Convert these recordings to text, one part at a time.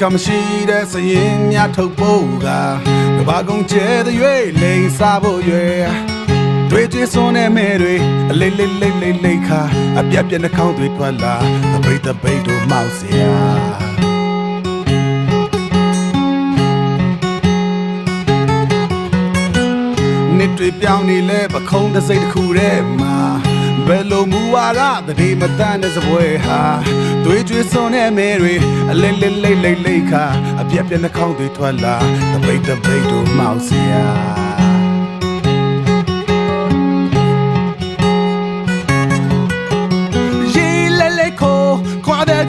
ခါမရှိတဲ့စရင်များထုတ်ဖို့ကကဘာကုန်ကျဲတဲ့၍လိန်စားဖို့၍တွေ့ကြည့်စွန်းတဲ့မဲတွေအလေးလေးလေးလေးလေးခါအပြက်ပြက်နှာခေါင်းတွေထွက်လာအပိတ်တပိတ်တို့မောက်စရာနှစ်တွေပြောင်းနေလဲပခုံးတစ်စိတ်တစ်ခုထဲမှာ ဘယ်လိုမူဝါဒတတိမတန်တဲ့စပွဲဟာသွေးကြွေးစွန်တဲ့မဲတွေအလိမ့်လိမ့်လိမ့်လိမ့်လိမ့်ခါအပြက်ပြက်နှာခေါင်းတွေထွက်လာတပိတ်တပိတ်တို့မှောက်စရာ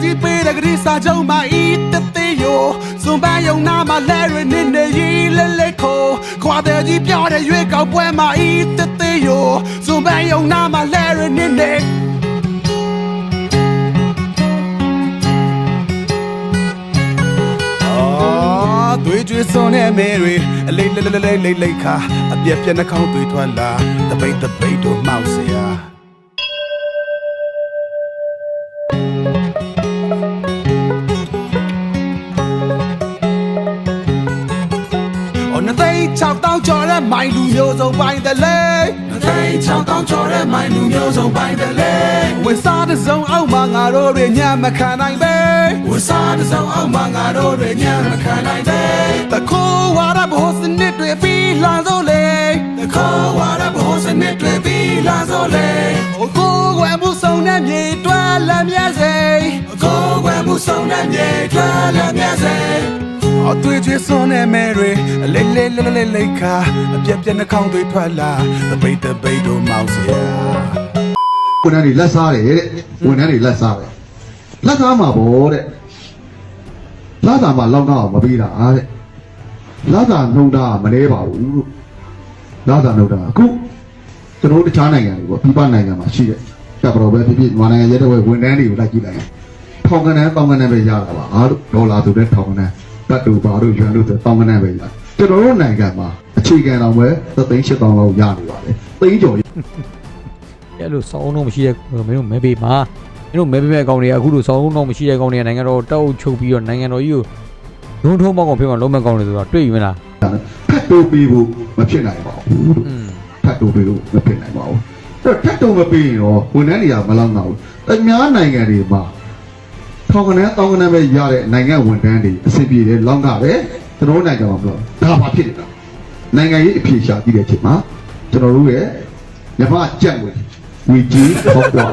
ကြီးပေးတဲ့ဂရီစာချုပ်မှာ စွန်ပန်းယုံနာမှာလဲရနေနေရေလဲလဲခိုခွာတဲ့ကြီးပြောတဲ့ရွေးကောက်ပွဲမှာဤတသေးယောစွန်ပန်းယုံနာမှာလဲရနေနေအော်တွေးကြွေးစွန်တဲ့မဲတွေအလေးလေးလေးလေးလေးလေးခါအပြက်ပြက်နှာခေါင်းတွေထွက်လာတပိတ်တပိတ်တို့မှောက်เสี င်းကျော်တဲ့မိုင်လူမျိုးစုံပိုင်တယ်လေအသိချောင်းတောင်းကျော်တဲ့မိုင်လူမျိုးစုံပိုင်တယ်လေဝန်စားတဲ့စုံအောက်မှာငါတို့တွေညံ့မခံနိုင်ပဲဝန်စားတဲ့စုံအောက်မှာငါတို့တွေညံ့မခံနိုင်ပဲတခိုးဝါရဘိုးစနစ်တွေပြီးလှန်စို့လေတခိုးဝါရဘိုးစနစ်တွေပြီးလှန်စို့လေအကိုကွယ်မှုစုံတဲ့မြေတွဲလမ်းမြဲစေအကိုကွယ်မှုစုံတဲ့မြေတွဲလမ်းမြဲစေ အသွေးကျွေးစွန်းတဲ့မဲတွေအလေးလေးလေးလေးလေးခါအပြက်ပြက်နှာခေါင်းသွေးထွက်လာတပိတ်တပိတ်တို့မောက်စရာဝန်ထမ်းတွေလက်စားတယ်တဲ့ဝန်ထမ်းတွေလက်စားတယ်လက်စားမှာပေါ့တဲ့လက်စားမှာလောက်တော့မပြီးတာတဲ့လက်စားနှုံတာမလဲပါဘူးလို့လက်စားနှုံတာအခုကျွန်တော်တခြားနိုင်ငံတွေပေါ့ပြည်ပနိုင်ငံမှာရှိတဲ့ကပ်ပရောပဲဖြစ်ဖြစ်မြန်မာနိုင်ငံရဲ့တဲ့ဝန်ထမ်းတွေကိုလိုက်ကြည့်လိုက်ရင်ထောင်ကနန်းတောင်ကနန်းပဲရတာပါအားလို့ဒေါ်လာဆိုတဲ့ထောင်ကနန်း တတ်တူပါတို့ရွှန်လို့ဆိုတောင်ကနန်းပဲရကျွန်တော်တို့နိုင်ငံမှာအခြေခံတော်ပဲသသိန်း8000လောက်ရနေပါတယ်သိန်းကျော်အဲ့လိုစောင်းတော့မရှိတဲ့မင်းတို့မဲပေးမှာမင်းတို့မဲပေးမဲ့အကောင်တွေကအခုလိုစောင်းတော့မရှိတဲ့ကောင်တွေကနိုင်ငံတော်တောက်ချုပ်ပြီးတော့နိုင်ငံတော်ကြီးကိုဒုံထုံးပေါက်ကောင်ဖြစ်မှာလုံးမဲ့ကောင်တွေဆိုတော့တွေ့ယူမလားဖတ်တိုးပြီးဖို့မဖြစ်နိုင်ပါဘူးလို့อืมဖတ်တိုးပြီးလို့မဖြစ်နိုင်ပါဘူးအဲ့တော့ဖတ်တိုးမပြီးရင်တော့ဝန်ထမ်းတွေကမလောက်တော့ဘူးအများနိုင်ငံတွေမှာ ထောင်ကနန်းတောင်းကနန်းပဲရတဲ့နိုင်ငံဝန်ထမ်းတွေအဆင်ပြေတယ်လောက်တာပဲကျွန်တော်တို့နိုင်ငံမှာမလို့ဒါဘာဖြစ်နေတာနိုင်ငံရေးအဖြေရှာကြည့်တဲ့အချိန်မှာကျွန်တော်တို့ရဲ့မြမကြက်ဝင်ဝီကြီးဟောက်ကွာ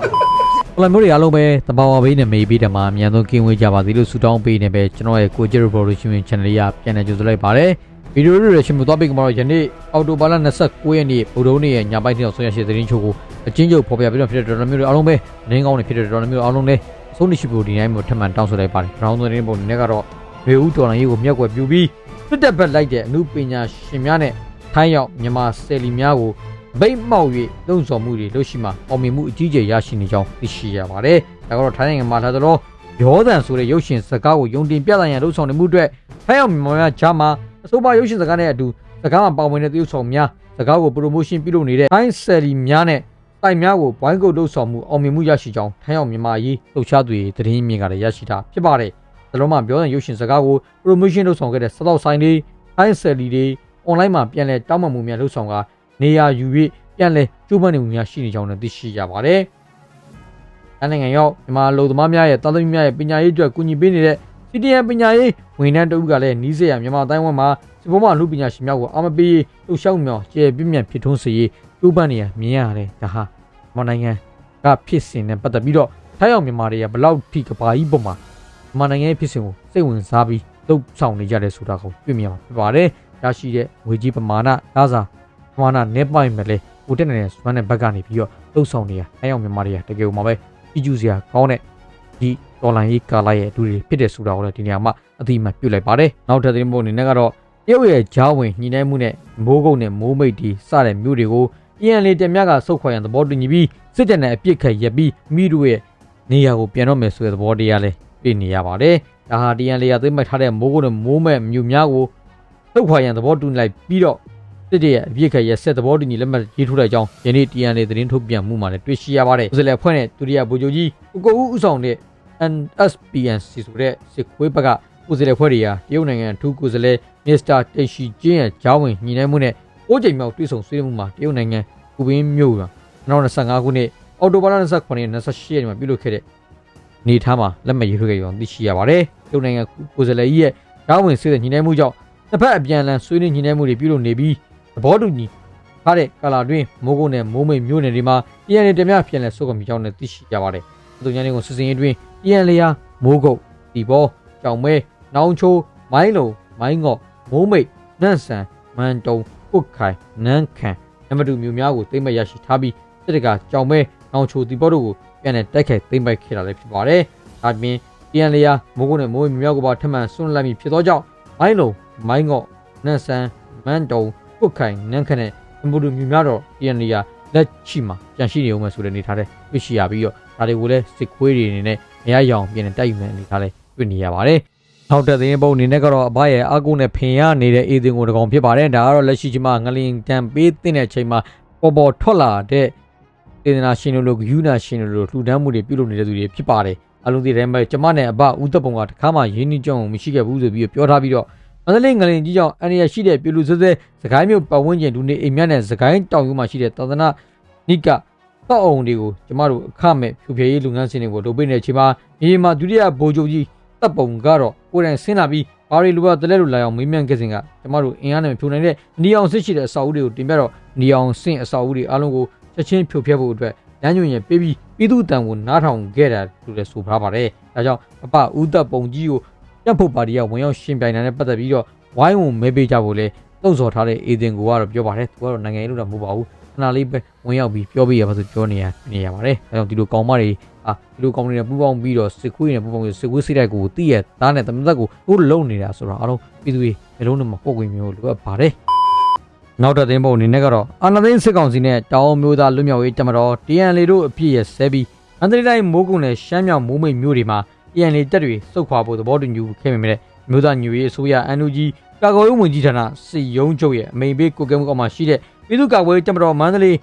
ဟိုလိုမျိုးတွေအားလုံးပဲတဘာဝဘေးနဲ့မေးပေးတယ်မှာအများဆုံးကင်းဝေးကြပါစေလို့ဆုတောင်းပေးနေပဲကျွန်တော်ရဲ့ကိုဂျီရိုပရိုဒူရှင် channel လေးကပြန်လည်ကြိုဆိုလိုက်ပါတယ်ဗီဒီယိုတွေရှင်မသွားပေးကြပါတော့ယနေ့အော်တိုဘာလ29ရက်နေ့ဗုဒ္ဓနေ့ရဲ့ညပိုင်းထိအောင်ဆွေးရရှိသတင်းချို့ကိုအချင်းချုပ်ဖော်ပြပြီးတော့ဖြစ်တဲ့တော်တော်မျိုးတွေအားလုံးပဲသတင်းကောင်းတွေဖြစ်တဲ့တော်တော်မျိုးအားလုံးလည်း အဆုံးရှိဖို့ဒီတိုင်းမျိုးထပ်မံတောင်းဆိုလိုက်ပါတယ်။ဘောင်းသတင်းပုံနဲ့ကတော့ရေဦးတော်လိုင်းရေးကိုမြက်ွယ်ပြူပြီးစစ်တပ်ဘက်လိုက်တဲ့အမှုပညာရှင်များနဲ့ထိုင်းရောက်မြန်မာဆယ်လီများကိုဗိတ်မှောက်၍လုံဆောင်မှုတွေလုပ်ရှိမှာအောင်မြင်မှုအကြီးကျယ်ရရှိနေကြောင်းသိရှိရပါတယ်။ဒါကတော့ထိုင်းနိုင်ငံမှာလာတော့ရောသံဆိုတဲ့ရုပ်ရှင်စကားကိုယုံတင်ပြသရန်လှုံ့ဆော်နေမှုအတွက်ထိုင်းရောက်မြန်မာများဂျာမာအဆိုပါရုပ်ရှင်စကားနဲ့အတူစကားမှာပါဝင်တဲ့သရုပ်ဆောင်များစကားကို promotion ပြုလုပ်နေတဲ့ထိုင်းဆယ်လီများနဲ့ တိုင်များကိုဘိုင်းကုတ်လှုပ်ဆောင်မှုအောင်မြင်မှုရရှိကြောင်းထိုင်းရောက်မြန်မာရေးလှုပ်ရှားသူတွေသတင်းမြင်ကလည်းရရှိတာဖြစ်ပါတယ်။ဒါလုံးမှာပြောတဲ့ရုပ်ရှင်စကားကို promotion လုပ်ဆောင်ခဲ့တဲ့စတော့ဆိုင်တွေထိုင်းဆယ်လီတွေ online မှာပြန်လည်တောင်းပန်မှုများလှုပ်ဆောင်ကနေရာယူ၍ပြန်လည်ကျိုးပန်းနေမှုများရှိနေကြောင်းလည်းသိရှိရပါတယ်။တိုင်းနိုင်ငံရောက်မြန်မာလူသမားများရဲ့တာသမီများရဲ့ပညာရေးအတွက်ကူညီပေးနေတဲ့ CDN ပညာရေးဝန်ထမ်းတဦးကလည်းနီးစက်ရမြန်မာတိုင်းဝန်မှာ စပေါ်မှာလူပညာရှင်များကိုအာမပေးလှုပ်ရှားမှုများကျေပြည့်မြတ်ဖြစ်ထွန်းစေရေးကျိုးပန်းနေရမြင်ရတယ်ဒါဟာမြန်မာနိုင်ငံကဖြစ်စဉ်နဲ့ပတ်သက်ပြီးတော့ထိုင်းအောင်မြန်မာတွေကဘလောက်ထိကဘာကြီးပုံမှာမြန်မာနိုင်ငံရဲ့ဖြစ်စဉ်ကိုစိတ်ဝင်စားပြီးလှုပ်ဆောင်နေကြတယ်ဆိုတာကိုတွေ့မြင်မှာဖြစ်ပါတယ်ရရှိတဲ့ငွေကြီးပမာဏဒါစာပမာဏနဲ့ပိုင်မဲ့လေဟိုတက်နေတဲ့စွမ်းတဲ့ဘက်ကနေပြီးတော့လှုပ်ဆောင်နေရထိုင်းအောင်မြန်မာတွေကတကယ်ကိုမှပဲကြည့်ကြစရာကောင်းတဲ့ဒီတော်လိုင်းရေးကာလာရဲ့အတူတွေဖြစ်တဲ့ဆိုတာကိုလည်းဒီနေရာမှာအတိအမှတ်ပြုလိုက်ပါတယ်။နောက်ထပ်သတင်းပုံအနေနဲ့ကတော့တ ရုတ်ရဲ့ဂျားဝင်ညှိနှိုင်းမှုနဲ့မိုးကုတ်နဲ့မိုးမိတ်တီစတဲ့မြို့တွေကို EN လေးတက်မြကဆုတ်ခွာရန်သဘောတူညီပြီးစစ်တပ်နဲ့အပြစ်ခတ်ရပ်ပြီးမိတို့ရဲ့နေရာကိုပြန်တော့မယ်ဆိုတဲ့သဘောတရားလည်းပြနေရပါတယ်။ဒါဟာ DN လေးရသိမ်းမှတ်ထားတဲ့မိုးကုတ်နဲ့မိုးမဲ့မြို့များကိုဆုတ်ခွာရန်သဘောတူလိုက်ပြီးတော့စစ်တပ်ရဲ့အပြစ်ခတ်ရပ်ဆက်သဘောတူညီလက်မှတ်ရေးထိုးလိုက်ကြောင်းယနေ့ TN လေးသတင်းထုတ်ပြန်မှုမှာလည်းတွေ့ရှိရပါတယ်။ဆိုလည်းအဖွဲ့နဲ့ဒုတိယဗိုလ်ချုပ်ကြီးကိုကိုဦးဦးဆောင်တဲ့ NSPNC ဆိုတဲ့စစ်ခွေးဘက်ကကိုယ်စားလှယ်ဖွဲ့တွေဟာတရုတ်နိုင်ငံထူးကိုယ်စားလှယ် မစ္စတာတေရှီကျင်းရဲ့ဂျားဝင်ညီနိုင်မှုနဲ့အိုးချိန်မြောက်တွေ့ဆုံဆွေးနွေးမှုမှာတရုတ်နိုင်ငံကူဘင်းမြို့က2025ခုနှစ်အောက်တိုဘာလ29ရက်28ရက်နေ့မှာပြုလုပ်ခဲ့တဲ့နေထားမှာလက်မှတ်ရေးထိုးခဲ့ကြောင်းသိရှိရပါတယ်တရုတ်နိုင်ငံကိုယ်စားလှယ်ကြီးရဲ့ဂျားဝင်ဆွေးနွေးညီနိုင်မှုကြောင့်တစ်ဖက်အပြန်အလှန်ဆွေးနွေးညီနိုင်မှုတွေပြုလုပ်နေပြီးသဘောတူညီထားတဲ့ကာလာတွင်မိုးကုတ်နဲ့မိုးမိတ်မြို့နယ်တွေမှာပြည်내တများပြန်လည်ဆုတ်ခွင့်ကြောင်းလည်းသိရှိရပါတယ်။သူညာနေကိုစစ်စင်ရေးတွင်ပြည်လျာမိုးကုတ်ဒီဘောကြောင်မဲနောင်ချိုမိုင်းလုံမိုင်းငေါ့ မိုးမိတ်နန့်ဆန်မန်တုံပုတ်ခိုင်နန်းခံနံပါတ်2မြို့များကိုသိမ့်မရရှိထားပြီးစစ်တကကြောင်မဲနောင်ချိုဒီဘောတို့ကိုပြန်လည်တိုက်ခိုက်သိမ့်ပိုက်ခဲ့တာလည်းဖြစ်ပါတယ်။ဒါပြင်ပြည်လျာမိုးကုတ်နဲ့မိုးမိတ်မြို့များကိုပါထပ်မံဆွန့်လွတ်လိုက်ပြီးဖြစ်သောကြောင့်မိုင်းလုံမိုင်းငေါ့နန့်ဆန်မန်တုံပုတ်ခိုင်နန်းခံနဲ့နံပါတ်2မြို့များတော့ပြည်လျာလက်ရှိမှာကြန့်ရှိနေအောင်မယ်ဆိုတဲ့အနေထားတဲ့တွေ့ရှိရပြီးတော့ဒါတွေကိုလည်းစစ်ခွေးတွေအနေနဲ့မရရအောင်ပြင်တိုက်ယူမယ်အနေထားလဲတွေ့နေရပါတယ်။ နောက်တဲ့သင်းပုံအနေနဲ့ကတော့အဘရဲ့အကုနဲ့ဖင်ရနေတဲ့အေးသင်းကိုတကောင်ဖြစ်ပါတယ်။ဒါကတော့လက်ရှိချိန်မှာငလင်တန်ပေးတဲ့အချိန်မှာပေါ်ပေါ်ထွက်လာတဲ့တေသနာရှင်တို့လိုဂယူနာရှင်တို့လိုလှူဒန်းမှုတွေပြုလုပ်နေတဲ့သူတွေဖြစ်ပါတယ်။အလုံးစီတိုင်းပဲကျမနဲ့အဘဦးသက်ပုံကတခါမှရင်းနှီးကြောင်းမရှိခဲ့ဘူးဆိုပြီးပြောထားပြီးတော့မန္တလေးငလင်ကြီးကြောင့်အန်ရရှိတဲ့ပြည်လူဆွဲဆွဲစကိုင်းမြို့ပတ်ဝန်းကျင်လူနေအိမ်မြတ်နဲ့စကိုင်းတောင်ရိုးမှာရှိတဲ့သာသနာနိကတောက်အောင်တွေကိုကျမတို့အခမဲ့ဖြူဖြေရေးလုပ်ငန်းစဉ်တွေကိုလုပ်ပေးနေတဲ့အချိန်မှာမြေမှာဒုတိယဗိုလ်ချုပ်ကြီး တပ်ပုံကတော့ကိုယ်တိုင်ဆင်းလာပြီးဘာတွေလိုပါတလဲလိုလာအောင်မေးမြန်းခဲ့စဉ်ကကျမတို့အင်အားနဲ့ဖြိုနိုင်တဲ့နီအောင်စစ်ရှိတဲ့အစာအုပ်တွေကိုတင်ပြတော့နီအောင်စင့်အစာအုပ်တွေအားလုံးကိုချက်ချင်းဖြိုဖျက်ဖို့အတွက်လမ်းညွှန်ရင်ပေးပြီးပြည်သူတန်ကိုနားထောင်ခဲ့တာလို့လည်းဆိုထားပါတယ်။ဒါကြောင့်အပဦးတပ်ပုံကြီးကိုရပ်ဖို့ပါတီကဝင်ရောက်ရှင်ပြိုင်တာနဲ့ပတ်သက်ပြီးတော့ဝိုင်းဝန်းမဲပေးကြဖို့လေတုံ့ဆော်ထားတဲ့အေဒင်ကိုကတော့ပြောပါတယ်။သူကတော့နိုင်ငံရေးလို့တော့မဟုတ်ပါဘူး။ခဏလေးပဲဝင်ရောက်ပြီးပြောပြရပါဆိုပြောနေရနေရပါတယ်။ဒါကြောင့်ဒီလိုကောင်မတွေအာ ဒီလိုကောင်တွေနဲ့ပူးပေါင်းပြီးတော့စစ်ခွေးနဲ့ပူးပေါင်းပြီးစစ်ခွေးစိတ်တိုက်ကိုတည့်ရသားနဲ့တမန်သက်ကိုဟိုလုံနေတာဆိုတော့အားလုံးပြည်သူတွေမျိုးလုံးနဲ့မပုတ်ဝင်မျိုးလိုအပ်ပါတယ်။နောက်တဲ့သင်းပုံအနေနဲ့ကတော့အာနာသိန်းစစ်ကောင်စီနဲ့တောင်မျိုးသားလွတ်မြောက်ရေးတမတော် TNL တို့အပြည့်ရဆဲပြီးအန်တရီတိုင်းမိုးကုံနဲ့ရှမ်းမြောက်မိုးမိတ်မျိုးတွေမှာ TNL တပ်တွေစုတ်ခွာဖို့သဘောတူညီခဲ့ပေမဲ့မျိုးသားညူရေးအစိုးရ NUG ကာကွယ်ရေးဝန်ကြီးဌာနစစ်ရုံးချုပ်ရဲ့အမိန်ပေးကိုကဲမှုကောက်မှာရှိတဲ့ပြည်သူ့ကာကွယ်ရေးတမတော်မန္တလေး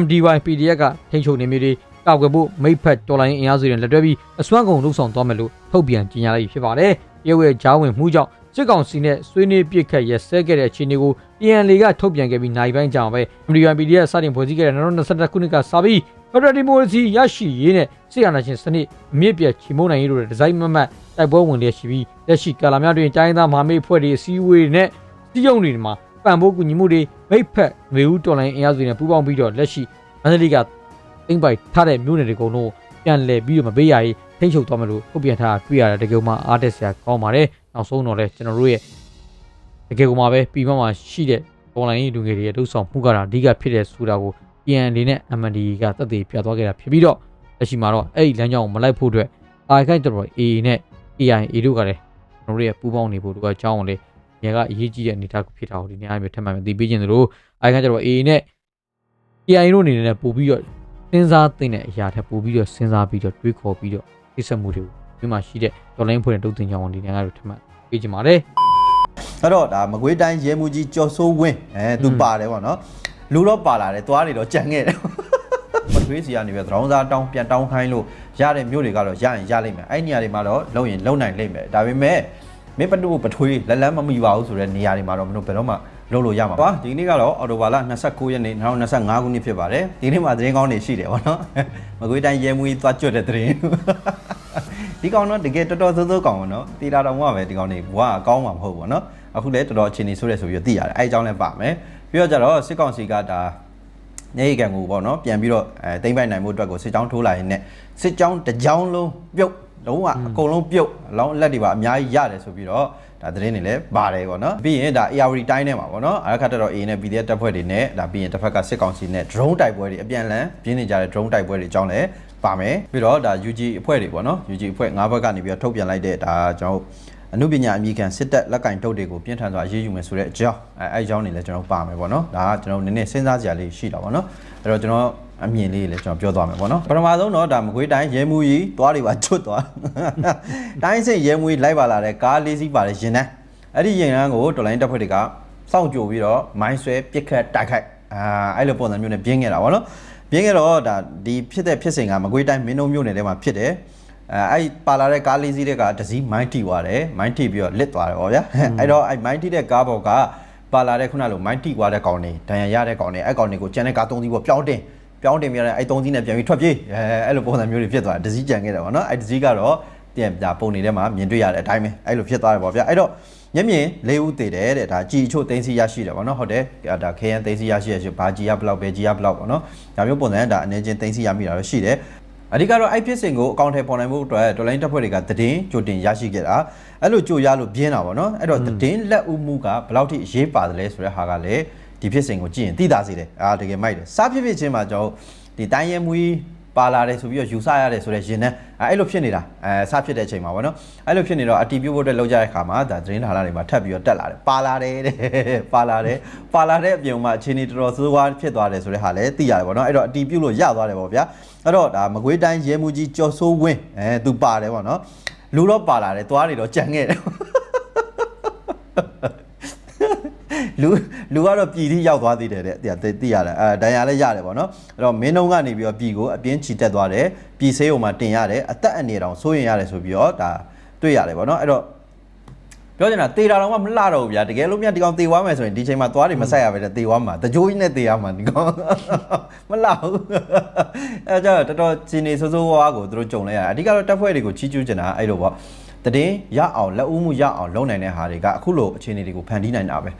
MDY PDF ကထိန်းချုပ်နေမျိုးတွေ ကာကွယ်ဖို့မိတ်ဖက်တော်လိုင်းအင်အားစုတွေလက်တွဲပြီးအစွမ်းကုန်လှုပ်ဆောင်သွားမယ်လို့ထုတ်ပြန်ကြေညာလိုက်ဖြစ်ပါတယ်။ရဲဝဲဂျားဝင်မှုကြောင့်စစ်ကောင်စီနဲ့ဆွေးနွေးပြစ်ခတ်ရစဲခဲ့တဲ့အခြေအနေကို PNL ကထုတ်ပြန်ခဲ့ပြီးနိုင်ပိုင်းကြောင်ပဲ MDY PDF စတင်ဖွဲ့စည်းခဲ့တဲ့2022ခုနှစ်ကစပြီး Federal Democracy ရရှိရေးနဲ့စစ်အာဏာရှင်စနစ်အမြင့်ပြတ်ချီမိုးနိုင်ရေးတို့တဲ့ဒီဇိုင်းမမတ်တိုက်ပွဲဝင်လျက်ရှိပြီးလက်ရှိကာလများတွင်တိုင်းသားမဟာမိတ်ဖွဲ့တွေအစည်းအဝေးတွေနဲ့စီးရုံတွေမှာပံ့ပိုးကူညီမှုတွေမိတ်ဖက်မေဦးတော်လိုင်းအင်အားစုတွေနဲ့ပူးပေါင်းပြီးတော့လက်ရှိမန္တလေးက တင်းပိုက်ထားတဲ့မြို့နယ်တွေကုန်လုံးပြန်လည်ပြီးတော့မပေးရရေးထိန်းချုပ်သွားမယ်လို့ထုတ်ပြန်ထားတွေ့ရတယ်တကယ်မှအားတက်စရာကောင်းပါတယ်နောက်ဆုံးတော့လဲကျွန်တော်တို့ရဲ့တကယ်ကမှပဲပြီးမှမှရှိတဲ့တော်လိုင်းလူငယ်တွေရဲ့လှုပ်ဆောင်မှုကတော့အဓိကဖြစ်တဲ့ဆိုတာကို PN လေးနဲ့ MND ကသက်သေပြသွားခဲ့တာဖြစ်ပြီးတော့လက်ရှိမှာတော့အဲ့ဒီလမ်းကြောင်းကိုမလိုက်ဖို့အတွက်အာခိုင်တော် AA နဲ့ AIA တို့ကလည်းကျွန်တော်တို့ရဲ့ပူးပေါင်းနေဖို့တို့ကအကြောင်းကိုလေညီကအရေးကြီးတဲ့အနေအထားဖြစ်တာကိုဒီနေ့အမျိုးထပ်မှန်သိပေးခြင်းတို့အာခိုင်တော် AA နဲ့ AIA တို့အနေနဲ့ပို့ပြီးတော့ စဉ်းစားသိတဲ့အရာထက်ပို့ပြီးတော့စဉ်းစားပြီးတော့တွေးခေါ်ပြီးတော့သိဆက်မှုတွေကိုဒီမှာရှိတဲ့ဒေါ်လိုင်းဖွဲ့တဲ့တုတ်တင်ကြောင်းဒီနေ့ကတော့ထပ်မှန်ပေးခြင်းပါတယ်အဲ့တော့ဒါမကွေးတိုင်းရဲမှုကြီးကျော်စိုးဝင်းအဲသူပါတယ်ပေါ့နော်လူတော့ပါလာတယ်သွားတွေတော့ကြံခဲ့တယ်မထွေးစီကနေပြီးသရောင်းစားတောင်းပြန်တောင်းခိုင်းလို့ရတဲ့မြို့တွေကတော့ရရင်ရလိမ့်မယ်အဲ့နေရာတွေမှာတော့လုံရင်လုံနိုင်လိမ့်မယ်ဒါပေမဲ့မင်းပတုပထွေးလက်လန်းမမိပါဘူးဆိုတဲ့နေရာတွေမှာတော့မင်းတို့ဘယ်တော့မှ လုံလို့ရမှာပါဒီနေ့ကတော့အော်တိုဘာလ29ရက်နေ့2025ခုနှစ်ဖြစ်ပါတယ်ဒီနေ့မှာသတင်းကောင်းတွေရှိတယ်ပေါ့နော်မကွေးတိုင်းရဲမှုကြီးသွားကြွတဲ့သတင်းဒီကောင်တော့တကယ်တော်တော်သိုးသိုးကောင်ပေါ့နော်တီလာတော်မှပဲဒီကောင်တွေဘွားအကောင်းမှာမဟုတ်ဘူးပေါ့နော်အခုလည်းတော်တော်အခြေအနေဆိုးတယ်ဆိုပြီးတော့သိရတယ်အဲအကြောင်းလည်းပါမယ်ပြီးတော့ကြတော့စစ်ကောင်စီကဒါနေရီကန်ကိုပေါ့နော်ပြန်ပြီးတော့အဲတိမ့်ပိုင်နိုင်မှုအတွက်ကိုစစ်ကြောင်းထိုးလာရင်ねစစ်ကြောင်းတစ်ကြောင်းလုံးပြုတ်လုံးဝအကုန်လုံးပြုတ်အလောင်းလက်တွေပါအများကြီးရတယ်ဆိုပြီးတော့ ဒါသတင်းတွေလည်းပါတယ်ပေါ့နော်ပြီးရင်ဒါ AR တိုင်းထဲမှာပေါ့နော်အရခတ်တော့ A နဲ့ PDF တပ်ဖွဲ့တွေနဲ့ဒါပြီးရင်တစ်ဖက်ကစစ်ကောင်စီနဲ့ drone တိုက်ပွဲတွေအပြန်အလှန်ပြင်းနေကြတဲ့ drone တိုက်ပွဲတွေအကြောင်းလည်းပါမယ်ပြီးတော့ဒါ UG အဖွဲ့တွေပေါ့နော် UG အဖွဲ့၅ဘက်ကနေပြီးတော့ထုတ်ပြန်လိုက်တဲ့ဒါကျွန်တော်အနုပညာအမိခံစစ်တပ်လက်ကင်ထုတ်တွေကိုပြင်းထန်စွာရေးယူမယ်ဆိုတဲ့အကြောင်းအဲအဲအကြောင်းတွေလည်းကျွန်တော်ပါမယ်ပေါ့နော်ဒါကကျွန်တော်နည်းနည်းစဉ်းစားစရာလေးရှိတာပေါ့နော်အဲ့တော့ကျွန်တော် အမြင်လေးလည်းကျွန်တော်ပြောသွားမယ်ပေါ့နော်ပထမဆုံးတော့ဒါမကွေးတိုင်းရဲမှုကြီးသွားတွေပါချွတ်သွားတိုင်းစစ်ရဲမှုကြီးလိုက်ပါလာတဲ့ကားလေးစီးပါတဲ့ရင်တန်းအဲ့ဒီရင်တန်းကိုတော်လိုင်းတပ်ဖွဲ့တွေကစောင့်ကြိုပြီးတော့မိုင်းဆွဲပစ်ခတ်တိုက်ခိုက်အာအဲ့လိုပုံစံမျိုးနဲ့ပြင်းခဲ့တာပေါ့နော်ပြင်းခဲ့တော့ဒါဒီဖြစ်တဲ့ဖြစ်စဉ်ကမကွေးတိုင်းမင်းတို့မြို့နယ်ထဲမှာဖြစ်တယ်အဲအဲ့ပါလာတဲ့ကားလေးစီးတဲ့ကတစည်းမိုင်းထိသွားတယ်မိုင်းထိပြီးတော့လစ်သွားတယ်ဗောဗျာအဲ့တော့အဲ့မိုင်းထိတဲ့ကားပေါ်ကပါလာတဲ့ခုနလိုမိုင်းထိသွားတဲ့ကောင်တွေဒဏ်ရာရတဲ့ကောင်တွေအဲ့ကောင်တွေကိုကျန်တဲ့ကား၃စီးပေါ်ပြောင်းတင် ပြောင်းတင်ပြရတဲ့အဲ့၃စီးနဲ့ပြန်ပြီးထွက်ပြေးအဲအဲ့လိုပုံစံမျိုးတွေဖြစ်သွားတယ်တစည်းကြံခဲ့တယ်ဗောနော်အဲ့တစည်းကတော့ပြန်ဒါပုံနေထဲမှာမြင်တွေ့ရတဲ့အတိုင်းပဲအဲ့လိုဖြစ်သွားတယ်ဗောဗျာအဲ့တော့မျက်မြင်လေးဦးတည်တယ်တဲ့ဒါကြည်အချို့သိန်းစီရရှိတယ်ဗောနော်ဟုတ်တယ်ဒါခရန်သိန်းစီရရှိရရှိဘာကြည်ရဘလောက်ပဲကြည်ရဘလောက်ဗောနော်ဒါမျိုးပုံစံဒါအနေချင်းသိန်းစီရမိတာတော့ရှိတယ်အဓိကတော့အဲ့ဖြစ်စဉ်ကိုအကောင့်ထဲပေါ်နိုင်မှုအတွက်ဒေါ်လာတက်ဖွဲ့တွေကသတင်းကြိုတင်ရရှိခဲ့တာအဲ့လိုကြိုရလို့ပြင်းတာဗောနော်အဲ့တော့သတင်းလက်ဦးမှုကဘယ်လောက်ထိအရေးပါတယ်လဲဆိုတဲ့ဟာကလည်း ဒီဖြစ်စဉ်ကိုကြည့်ရင်သိသာစေတယ်အာတကယ်မိုက်တယ်စားဖြစ်ဖြစ်ချင်းမှာကျွန်တော်ဒီတိုင်းရဲမူကြီးပါလာတယ်ဆိုပြီးတော့ယူဆရတယ်ဆိုတော့ရင်နဲ့အဲ့လိုဖြစ်နေတာအဲစဖြစ်တဲ့အချိန်မှာဗောနော်အဲ့လိုဖြစ်နေတော့အတီးပြုတ်ဖို့အတွက်လောက်ကြတဲ့ခါမှာဒါသတင်းဌာနတွေမှာထပ်ပြီးတော့တက်လာတယ်ပါလာတယ်တဲ့ပါလာတယ်ပါလာတဲ့အပြင်မှာအခြေအနေတော်တော်ဆိုးဝါးဖြစ်သွားတယ်ဆိုတဲ့ဟာလည်းသိရတယ်ဗောနော်အဲ့တော့အတီးပြုတ်လို့ရသွားတယ်ဗောဗျာအဲ့တော့ဒါမကွေးတိုင်းရဲမှုကြီးကျော်စိုးဝင်းအဲသူပါတယ်ဗောနော်လူတော့ပါလာတယ်သွားတွေတော့ကြံခဲ့တယ် လူလူကတော့ပြည်ที่ရောက်သွားသေးတယ်တဲ့သိသိရတယ်အဲဒဏ်ရာလည်းရတယ်ပေါ့နော်အဲ့တော့မင်းနှုံးကနေပြီးတော့ပြည်ကိုအပြင်းချီတက်သွားတယ်ပြည်ဆေးုံမှာတင်ရတယ်အသက်အနေတောင်စိုးရင်ရတယ်ဆိုပြီးတော့ဒါတွေ့ရတယ်ပေါ့နော်အဲ့တော့ပြောချင်တာတေတာတော့မလှတော့ဘူးဗျာတကယ်လို့မြတ်ဒီကောင်တေသွားမယ်ဆိုရင်ဒီချိန်မှာသွားတွေမဆက်ရပဲတဲ့တေသွားမှာတကြိုးကြီးနဲ့တေရမှာဒီကောင်မလှဘူးအဲကြတော့တော်တော်ဂျင်းနေဆိုးဆိုးဝါးကိုသူတို့ကြုံလဲရတယ်အဓိကတော့တက်ဖွဲ့တွေကိုချီးကျူးချင်တာအဲ့လိုပေါ့ တည်ရအောင်လက်ဦးမှုရအောင်လုပ်နိုင်တဲ့ဟာတွေကအခုလိုအခြေအနေတွေကိုဖန်တီးနိုင်တာပဲ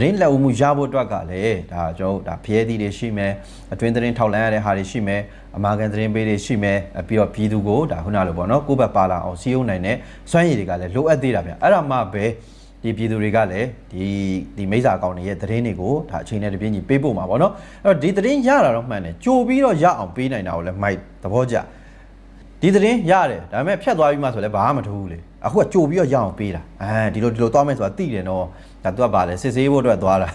တည်လက်ဦးမှုရဖို့အတွက်ကလည်းဒါကျွန်တော်တို့ဒါဖျဲသီးတွေရှိမယ်အတွင်းသတင်းထောက်လန်းရတဲ့ဟာတွေရှိမယ်အမာကန်သတင်းပေးတွေရှိမယ်ပြီးတော့ပြည်သူကိုဒါခုနလိုပေါ့နော်ကိုယ့်ဘက်ပါလာအောင်စီးရုံနိုင်တဲ့စွမ်းရည်တွေကလည်းလိုအပ်သေးတာဗျအဲ့ဒါမှပဲဒီပြည်သူတွေကလည်းဒီဒီမိစ္ဆာကောင်တွေရဲ့သတင်းတွေကိုဒါအချိန်နဲ့တပြေးညီပေးပို့မှာပေါ့နော်အဲ့တော့ဒီသတင်းရတာတော့မှန်တယ်ကြိုပြီးတော့ရအောင်ပေးနိုင်တာကိုလည်းမိုက်သဘောကျဒီသတင်းရတယ်ဒါပေမဲ့ဖြတ်သွားပြီးမှဆိုလည်းဘာမှမထူးဘူးလေ အခုကကြိုပြီးတော့ရအောင်ပေးတာအဲဒီလိုဒီလိုသွားမယ်ဆိုတာသိတယ်နော်ဒါသူကပါလေစစ်ဆေးဖို့အတွက်သွားတာ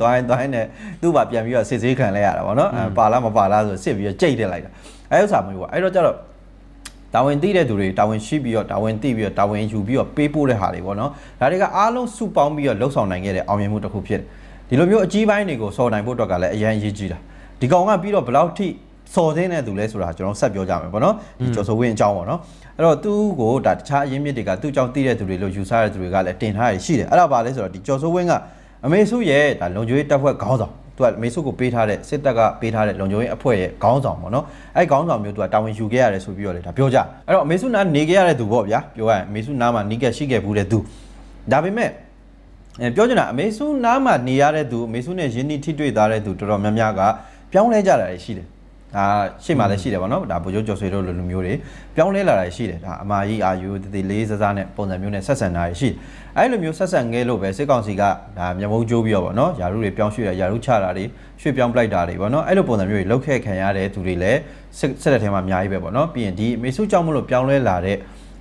သွားရင်သွားရင်လည်းသူ့ဘာပြန်ပြီးတော့စစ်ဆေးခံလဲရတာဗောနော်အဲပါလားမပါလားဆိုစစ်ပြီးတော့ကြိတ်တက်လိုက်တာအဲဥစ္စာမျိုးပေါ့အဲ့တော့ကျတော့တာဝန်သိတဲ့သူတွေတာဝန်ရှိပြီးတော့တာဝန်သိပြီးတော့တာဝန်ယူပြီးတော့ပေးပို့တဲ့ဟာတွေပေါ့နော်ဒါတွေကအားလုံးစုပေါင်းပြီးတော့လှုပ်ဆောင်နိုင်ခဲ့တဲ့အောင်မြင်မှုတစ်ခုဖြစ်တယ်ဒီလိုမျိုးအကြီးပိုင်းတွေကိုစော်နိုင်ဖို့အတွက်ကလည်းအရန်အရေးကြီးတာဒီကောင်ကပြီးတော့ဘယ်လောက်ထိ စော်တဲ့သူလဲဆိုတာကျွန်တော်ဆက်ပြောကြမယ်ပေါ့နော်ဒီကျော်စိုးဝင်းအကြောင်းပေါ့နော်အဲ့တော့သူ့ကိုဒါတခြားအရင်းမြစ်တွေကသူ့အကြောင်းသိတဲ့သူတွေလို့ယူဆတဲ့သူတွေကလည်းတင်ထားရရှိတယ်အဲ့ဒါပါလဲဆိုတော့ဒီကျော်စိုးဝင်းကအမေစုရဲ့ဒါလုံခြုံရေးတပ်ဖွဲ့ခေါင်းဆောင်သူကအမေစုကိုပေးထားတဲ့စစ်တပ်ကပေးထားတဲ့လုံခြုံရေးအဖွဲ့ရဲ့ခေါင်းဆောင်ပေါ့နော်အဲ့ခေါင်းဆောင်မျိုးသူကတာဝန်ယူခဲ့ရတယ်ဆိုပြီးတော့လေဒါပြောကြအဲ့တော့အမေစုနာနေခဲ့ရတဲ့သူပေါ့ဗျာပြောရရင်အမေစုနာမှာနီးကက်ရှိခဲ့ဘူးတဲ့သူဒါပေမဲ့အဲပြောချင်တာအမေစုနားမှာနေရတဲ့သူအမေစုနဲ့ယင်းနှီးထိတွေ့သားတဲ့သူတော်တော်များများကပြောင်းလဲကြတာရှိတယ် ဒါရှေ့မှာလည်းရှိတယ်ဗောနော်ဒါဗိုလ်ချုပ်ကျော်ဆွေတို့လိုလူမျိုးတွေပြောင်းလဲလာတာရှိတယ်ဒါအမာကြီးအာယူတည်တည်လေးစားစားနဲ့ပုံစံမျိုးနဲ့ဆက်ဆံတာရှိတယ်အဲ့လိုမျိုးဆက်ဆံခဲ့လို့ပဲစစ်ကောင်စီကဒါမျက်မုံကျိုးပြီးတော့ဗောနော်ယာရုတွေပြောင်းရွှေ့ရယာရုချတာတွေရွှေ့ပြောင်းပလိုက်တာတွေဗောနော်အဲ့လိုပုံစံမျိုးတွေလောက်ခဲ့ခံရတဲ့သူတွေလည်းစစ်စစ်တဲ့ထဲမှာအများကြီးပဲဗောနော်ပြီးရင်ဒီမေစုကြောင့်မလို့ပြောင်းလဲလာတဲ့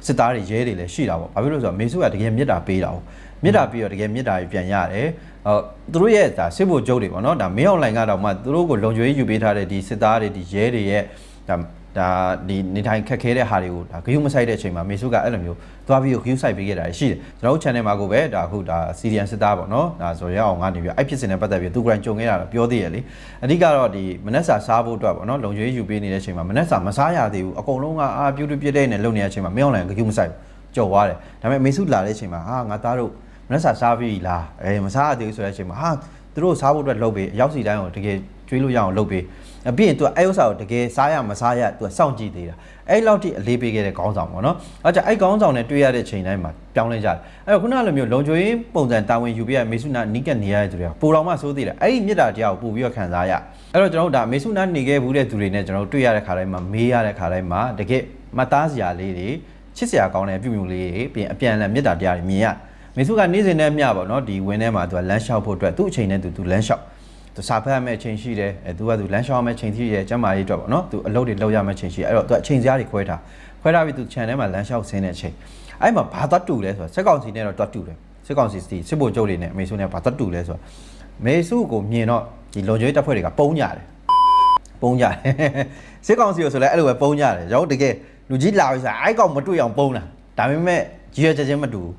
စစ်သားတွေရဲတွေလည်းရှိတာဗောဘာဖြစ်လို့လဲဆိုတော့မေစုကတကယ်မြစ်တာပေးတာဗောမြစ်တာပြီးတော့တကယ်မြစ်တာကြီးပြန်ရတယ် ဟောသူတို့ရဲ့ဒါစစ်ဖို့ကြုတ်တွေပေါ့နော်ဒါမင်းအောင်လိုင်ကတော့မှသူတို့ကိုလုံခြုံရေးယူပေးထားတဲ့ဒီစစ်သားတွေဒီရဲတွေရဲ့ဒါဒါဒီနေထိုင်ခက်ခဲတဲ့ဟာတွေကိုဒါဂယုမဆိုင်တဲ့အချိန်မှာမေစုကအဲ့လိုမျိုးသွားပြီးဂယုဆိုင်ပေးခဲ့တာရှိတယ်ကျွန်တော်တို့ channel မှာကိုပဲဒါအခုဒါစီရီယန်စစ်သားပေါ့နော်ဒါဆိုရအောင်ကနေပြီးအဲ့ဖြစ်စဉ်နဲ့ပတ်သက်ပြီးသူကကြုံခဲ့တာတော့ပြောသေးရလေအဓိကတော့ဒီမနက်စာစားဖို့အတွက်ပေါ့နော်လုံခြုံရေးယူပေးနေတဲ့အချိန်မှာမနက်စာမစားရသေးဘူးအကုန်လုံးကအာပြူတူပြစ်တဲ့နဲ့လုံနေတဲ့အချိန်မှာမင်းအောင်လိုင်ဂယုမဆိုင်ကြော်သွားတယ်ဒါပေမဲ့မေစုလာတဲ့အချိန်မှာဟာငါသားတို့ မနက်စာစားပြီးလားအဲမစားရသေးဘူးဆိုတဲ့အချိန်မှာဟာသူတို့စားဖို့အတွက်လုပ်ပေးအရောက်စီတိုင်းကိုတကယ်ကျွေးလို့ရအောင်လုပ်ပေးအပြင် तू အဲဥစ္စာကိုတကယ်စားရမစားရ तू စောင့်ကြည့်သေးတာအဲ့လောက်ထိအလေးပေးခဲ့တဲ့ခေါင်းဆောင်ပေါ့နော်အဲကြအဲ့ခေါင်းဆောင်နဲ့တွေ့ရတဲ့ချိန်တိုင်းမှာပြောင်းလဲကြတယ်အဲ့တော့ခုနလိုမျိုးလုံခြုံရေးပုံစံတာဝန်ယူပြရမေဆုနာနီးကပ်နေရတဲ့သူတွေကပိုတော်မှစိုးသေးတယ်အဲ့ဒီမြစ်တာတရားကိုပို့ပြီးတော့ခံစားရအဲ့တော့ကျွန်တော်တို့ဒါမေဆုနာနေခဲ့ဘူးတဲ့သူတွေနဲ့ကျွန်တော်တို့တွေ့ရတဲ့ခါတိုင်းမှာမေးရတဲ့ခါတိုင်းမှာတကယ်မသားစရာလေးတွေချစ်စရာကောင်းတဲ့အပြုအမူလေးတွေပြီးရင်အပြန်အလှန်မြစ်တာတရားတွေမြင်ရ မေဆုကနေ့စဉ်နဲ့မျှပေါ့နော်ဒီဝင်းထဲမှာသူကလမ်းလျှောက်ဖို့အတွက်သူ့အချိန်နဲ့သူသူလမ်းလျှောက်သူစာဖတ်ရမယ့်အချိန်ရှိတယ်အဲသူကသူလမ်းလျှောက်ရမယ့်အချိန်ရှိတယ်ကျမ်းမာရေးအတွက်ပေါ့နော်သူအလုပ်တွေလုပ်ရမယ့်အချိန်ရှိတယ်အဲ့တော့သူအချိန်စရာတွေခွဲထားခွဲထားပြီးသူ channel မှာလမ်းလျှောက်ဆင်းတဲ့အချိန်အဲ့မှာဘာသွားတူလဲဆိုတော့စက်ကောင်စီနဲ့တော့တွတ်တူတယ်စက်ကောင်စီစီစစ်ဖို့ကြုတ်တွေနဲ့အမေစုနဲ့ဘာသွားတူလဲဆိုတော့မေစုကိုမြင်တော့ဒီလုံခြုံရေးတပ်ဖွဲ့တွေကပုံညာတယ်ပုံညာတယ်စစ်ကောင်စီကိုဆိုလဲအဲ့လိုပဲပုံညာတယ်ကျွန်တော်တကယ်လူကြီးလာပြီဆိုအဲ့ကောင်မတွေ့အောင်ပုံတာဒါပေမဲ့ကြီးရချက်ချင်းမတူဘူး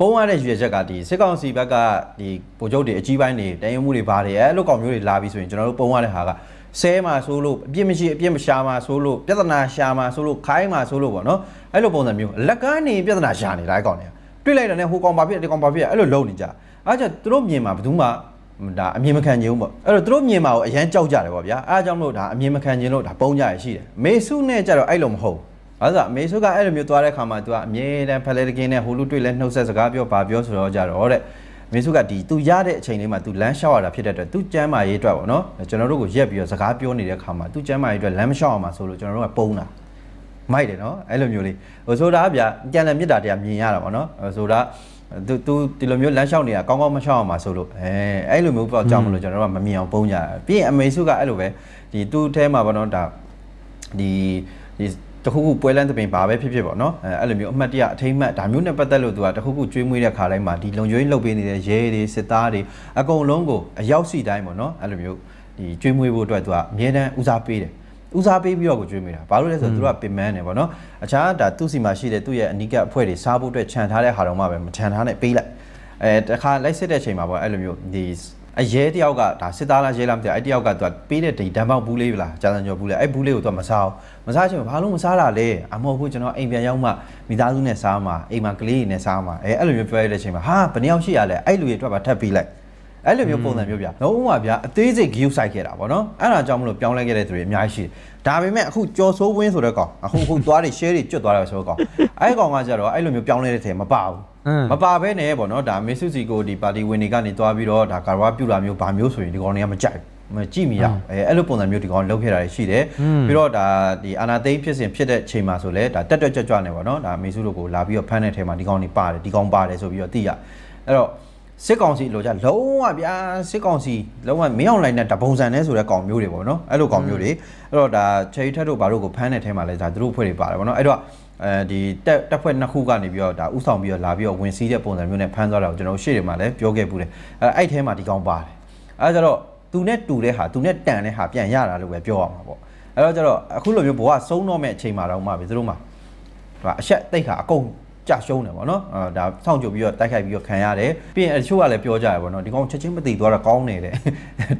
ပုံရတဲ့ရွေချက်ကဒီစစ်ကောင်စီဘက်ကဒီဗိုလ်ချုပ်တွေအကြီးပိုင်းတွေတရင်မှုတွေဘာတွေအဲ့လိုကောင်မျိုးတွေလာပြီးဆိုရင်ကျွန်တော်တို့ပုံရတဲ့ဟာကဆဲမှာဆိုလို့အပြစ်မရှိအပြစ်မရှာမှာဆိုလို့ပြဿနာရှာမှာဆိုလို့ခိုင်းမှာဆိုလို့ပေါ့နော်အဲ့လိုပုံစံမျိုးလက်ကားနေပြဿနာရှာနေတာအဲ့ကောင်တွေကတွေ့လိုက်တယ်နဲ့ဟိုကောင်ဘာဖြစ်ဒီကောင်ဘာဖြစ်အဲ့လိုလုံနေကြအဲ့ကြောင့်သူတို့မြင်မှာဘယ်သူမှဒါအမြင်မခံခြင်းဘူးပေါ့အဲ့တော့သူတို့မြင်မှာကိုအရန်ကြောက်ကြတယ်ပေါ့ဗျာအားကြောင့်မလို့ဒါအမြင်မခံခြင်းလို့ဒါပုံကြရရှိတယ်မေစုနဲ့ကြတော့အဲ့လိုမဟုတ်ဘာ လို့လဲအမေစုကအဲ့လိုမျိုးသွားတဲ့ခါမှာ तू ကအမြဲတမ်းဖလဲတကင်းနဲ့ဟိုလူတွေ့လဲနှုတ်ဆက်စကားပြောပါပြောဆိုတော့ကြတော့တဲ့မေစုကဒီ तू ရတဲ့အချိန်လေးမှာ तू လမ်းလျှောက်ရတာဖြစ်တဲ့အတွက် तू ကျမ်းမာရေးအတွက်ပေါ့နော်ကျွန်တော်တို့ကိုရက်ပြီးတော့စကားပြောနေတဲ့ခါမှာ तू ကျမ်းမာရေးအတွက်လမ်းမလျှောက်အောင်မှာဆိုလို့ကျွန်တော်တို့ကပုံတာမိုက်တယ်နော်အဲ့လိုမျိုးလေးဟိုဆိုတာဗျာကြံတဲ့မြစ်တာတရားမြင်ရတာပေါ့နော်ဟိုဆိုတာသူသူဒီလိုမျိုးလမ်းလျှောက်နေတာကောင်းကောင်းမလျှောက်အောင်မှာဆိုလို့အဲအဲ့လိုမျိုးပေါ့ကြောင့်မလို့ကျွန်တော်တို့ကမမြင်အောင်ပုံကြတာပြီးရင်အမေစုကအဲ့လိုပဲဒီသူ့အဲမှာပေါ့နော်ဒါဒီဒီ တခုခုပွဲလန်းသပင်ပါပဲဖြစ်ဖြစ်ပေါ့နော်အဲအဲ့လိုမျိုးအမှတ်တရအထိမ့်မှတ်ဒါမျိုးနဲ့ပတ်သက်လို့သူကတခုခုကျွေးမွေးတဲ့ခါတိုင်းမှာဒီလုံကျွေးလှုပ်ပေးနေတဲ့ရဲတွေစစ်သားတွေအကုန်လုံးကိုအရောက်စီတိုင်းပေါ့နော်အဲ့လိုမျိုးဒီကျွေးမွေးဖို့အတွက်သူကအမြဲတမ်းဦးစားပေးတယ်ဦးစားပေးပြီးတော့ကိုကျွေးမွေးတာဘာလို့လဲဆိုတော့သူတို့ကပင်မန်းတယ်ပေါ့နော်အခြားဒါသူ့စီမှာရှိတဲ့သူ့ရဲ့အနိကအဖွဲ့တွေစားဖို့အတွက်ခြံထားတဲ့ဟာတော့မှပဲမခြံထားနဲ့ပေးလိုက်အဲတခါလိုက်စစ်တဲ့အချိန်မှာပေါ့အဲ့လိုမျိုးဒီ အရဲတယောက်ကဒါစစ်သားလားရဲလားမသိဘူးအဲ့တယောက်ကသူကပေးတဲ့ဒီဓာတ်ပေါက်ဘူးလေးလားကြာစံကျော်ဘူးလေးအဲ့ဘူးလေးကိုသူကမစားအောင်မစားချင်ဘူးဘာလို့မစားတာလဲအမဟုတ်ဘူးကျွန်တော်အိမ်ပြန်ရောက်မှမိသားစုနဲ့စားမှာအိမ်မှာကလေးတွေနဲ့စားမှာအဲအဲ့လိုမျိုးပြောရတဲ့အချိန်မှာဟာဘယ်နှယောက်ရှိရလဲအဲ့လူတွေအတွက်ပါထပ်ပေးလိုက်အဲ့လိုမျိုးပုံစံမျိုးဗျာလုံးဝဗျာအသေးစိတ် view site ခဲ့တာဗောနော်အဲ့ဒါကြောင့်မလို့ပြောင်းလဲခဲ့တဲ့သူတွေအများကြီးရှိတယ်ဒါပေမဲ့အခုကြော်စိုးဝင်းဆိုတဲ့ကောင်အခုအခုသွားတွေ share တွေကျွတ်သွားတယ်ဆိုတော့ကောင်အဲ့ကောင်ကကြတော့အဲ့လိုမျိုးပြောင်းလဲတဲ့ထဲမပါဘူးဟ မ်မပါဘဲနဲ့ပေါ့နော်ဒါမေဆုစီကိုဒီပါတီဝင်တွေကနေတွားပြီးတော့ဒါကာရဝပြူလာမျိုးဗာမျိုးဆိုရင်ဒီကောင်တွေကမကြိုက်ဘူးမကြည့်မရဘူးအဲအဲ့လိုပုံစံမျိုးဒီကောင်လောက်ခဲ့တာရှိတယ်ပြီးတော့ဒါဒီအာနာသိန်းဖြစ်စဉ်ဖြစ်တဲ့ချိန်မှာဆိုလဲဒါတက်တက်ကြွကြွနေပေါ့နော်ဒါမေဆုတို့ကိုလာပြီးတော့ဖမ်းတဲ့ထဲမှာဒီကောင်တွေပါတယ်ဒီကောင်ပါတယ်ဆိုပြီးတော့သိရအဲ့တော့စစ်ကောင်စီလိုကြလုံးဝဗျာစစ်ကောင်စီလုံးဝမင်းအောင်လိုက်တဲ့တပုံစံနဲ့ဆိုတဲ့ကောင်မျိုးတွေပေါ့နော်အဲ့လိုကောင်မျိုးတွေအဲ့တော့ဒါချယ်ရီထက်တို့ဘာတို့ကိုဖမ်းတဲ့ထဲမှာလဲဒါသူတို့ဖွဲ့တွေပါတယ်ပေါ့နော်အဲ့တော့ အဲဒီတက်တက်ဖွဲ့နှစ်ခုကနေပြီးတော့ဒါဥဆောင်ပြီးတော့လာပြီးတော့ဝင်စည်းတဲ့ပုံစံမျိုးနဲ့ဖမ်းသွားတာကိုကျွန်တော်ရှေ့တွေမှာလည်းပြောခဲ့ပူတယ်အဲအဲ့ထဲမှာဒီကောင်ပါတယ်အဲဒါကြတော့သူနဲ့တူတဲ့ဟာသူနဲ့တန်တဲ့ဟာပြန်ရတာလို့ပဲပြောရမှာပေါ့အဲ့တော့ကြတော့အခုလိုမျိုးဘဝဆုံးတော့မဲ့အချိန်မှာတော့မှပဲသူတို့မှာဒါအဆက်တိတ်ခါအကုန်ကြရှုံးတယ်ဗောနော်အဲဒါစောင့်ကြိုပြီးတော့တိုက်ခိုက်ပြီးတော့ခံရတယ်ပြီးရင်အချို့ကလည်းပြောကြရဗောနော်ဒီကောင်ချက်ချင်းမသိသွားတာကောင်းနေတယ်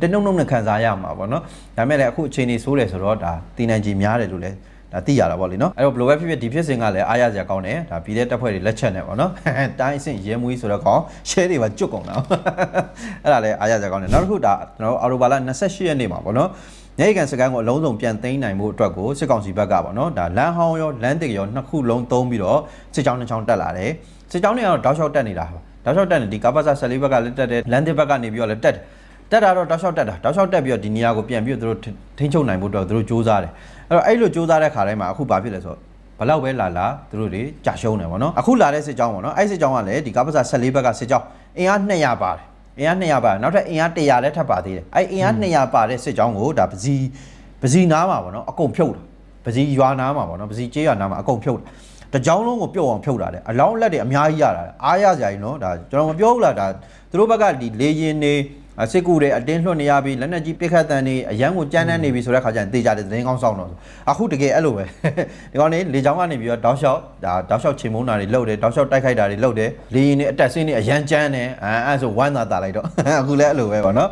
တနှုံနှုံနဲ့ခံစားရမှာဗောနော်ဒါမဲ့လည်းအခုအချိန်ကြီးဆိုးတယ်ဆိုတော့ဒါတည်နိုင်ကြီးများတယ်လို့လည်း ဒါသိရတာဗောလေနော်အဲ့တော့ဘလိုပဲဖြစ်ဖြစ်ဒီဖြစ်စဉ်ကလည်းအားရစရာကောင်းတယ်ဒါပြည်တဲ့တပ်ဖွဲ့တွေလက်ချက်နဲ့ဗောနော်တိုင်းအဆင့်ရဲမွေးဆိုတော့ကောင် share တွေပါကျွတ်ကုန်တာအဲ့ဒါလည်းအားရစရာကောင်းတယ်နောက်တစ်ခုဒါကျွန်တော်တို့အော်တိုဘာလ28ရက်နေ့မှာဗောနော်နေကန်စကန်ကိုအလုံးစုံပြန်သိမ်းနိုင်မှုအတွက်ကိုစစ်ကောင်စီဘက်ကပေါ့နော်ဒါလမ်းဟောင်းရောလမ်းတစ်ရောနှစ်ခုလုံးသုံးပြီးတော့စစ်ကြောင်းတစ်ချောင်းတက်လာတယ်စစ်ကြောင်းတွေကတော့တောက်လျှောက်တက်နေတာတောက်လျှောက်တက်နေဒီကပ္ပစာ14ဘက်ကလည်းတက်တယ်လမ်းတစ်ဘက်ကနေပြီးတော့လည်းတက်တယ် တက်တာတော့တောက်လျှောက်တက်တာတောက်လျှောက်တက်ပြီးတော့ဒီနေရာကိုပြန်ပြီးတော့သူတို့ထိန်းချုပ်နိုင်ဖို့အတွက်သူတို့စူးစမ်းတယ်အဲ့တော့အဲ့လိုစူးစမ်းတဲ့ခါတိုင်းမှာအခုဘာဖြစ်လဲဆိုတော့ဘလောက်ပဲလာလာသူတို့တွေကြာရှုံးတယ်ဗောနော်အခုလာတဲ့စစ်ကြောင်းဗောနော်အဲ့စစ်ကြောင်းကလည်းဒီကပ္ပစာ14ဘက်ကစစ်ကြောင်းအင်အား200ပါတယ်အင်အား200ပါနောက်ထပ်အင်အား100လည်းထပ်ပါသေးတယ်အဲ့အင်အား200ပါတဲ့စစ်ကြောင်းကိုဒါပစီပစီနားမှာဗောနော်အကုန်ဖြုတ်တာပစီရွာနားမှာဗောနော်ပစီကျေးရွာနားမှာအကုန်ဖြုတ်တာတကြောင်းလုံးကိုပြုတ်အောင်ဖြုတ်တာလေအလောင်းလက်တွေအများကြီးရတာလေအားရစရာကြီးနော်ဒါကျွန်တော်မပြောဘူးလားဒါသူတို့ဘက်ကဒီလေရင်နေ စစ်ကူတွေအတင်းလွှတ်နေရပြီလက်နက်ကြီးပစ်ခတ်တန်နေအရန်ကိုကြမ်းတမ်းနေပြီဆိုတဲ့ခါကျရင်တေးကြတယ်သတင်းကောင်းဆောင်တော့အခုတကယ်အဲ့လိုပဲဒီကောင်နေလေချောင်းကနေပြီးတော့တောက်လျှောက်ဒါတောက်လျှောက်ချိန်မုန်းတာတွေလုပ်တယ်တောက်လျှောက်တိုက်ခိုက်တာတွေလုပ်တယ်လေရင်နေအတက်ဆင်းနေအရန်ကြမ်းတယ်အဲအဲ့ဆိုဝမ်းသာတာလိုက်တော့အခုလည်းအဲ့လိုပဲပေါ့နော်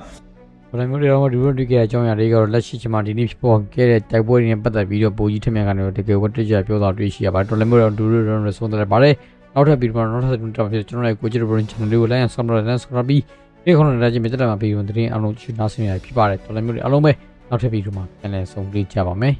ဘယ်လိုမျိုးတွေတော့ဒီလိုတွေ့ခဲ့တဲ့အကြောင်းအရာတွေကတော့လက်ရှိချိန်မှာဒီနေ့ဖြစ်ပေါ်ခဲ့တဲ့တိုက်ပွဲတွေနဲ့ပတ်သက်ပြီးတော့ပိုကြီးထက်မြက်ကနေတော့တကယ်ဝတ်တကြပြောတော့တွေ့ရှိရပါတယ်တော်လည်းမျိုးတော့ဒူရတော့ရဆုံးတယ်ပါတယ်နောက်ထပ်ပြီးတော့နောက်ထပ်တော့ဖြစ်ကျွန်တော်ရဲ့ကိုကြည့်တဲ့ channel လေးကို like and subscribe နဲ့ subscribe ပြီး ဒီခုနကကြည့်မြတ်တဲ့မှာပြီးရင်သတင်းအလုံးချနာဆင်းရဖြစ်ပါတယ်တော်လည်းမျိုးတွေအလုံးပဲနောက်ထပ်ပြီးတော့မှပြန်လည်ဆုံးဖြတ်ကြပါမယ်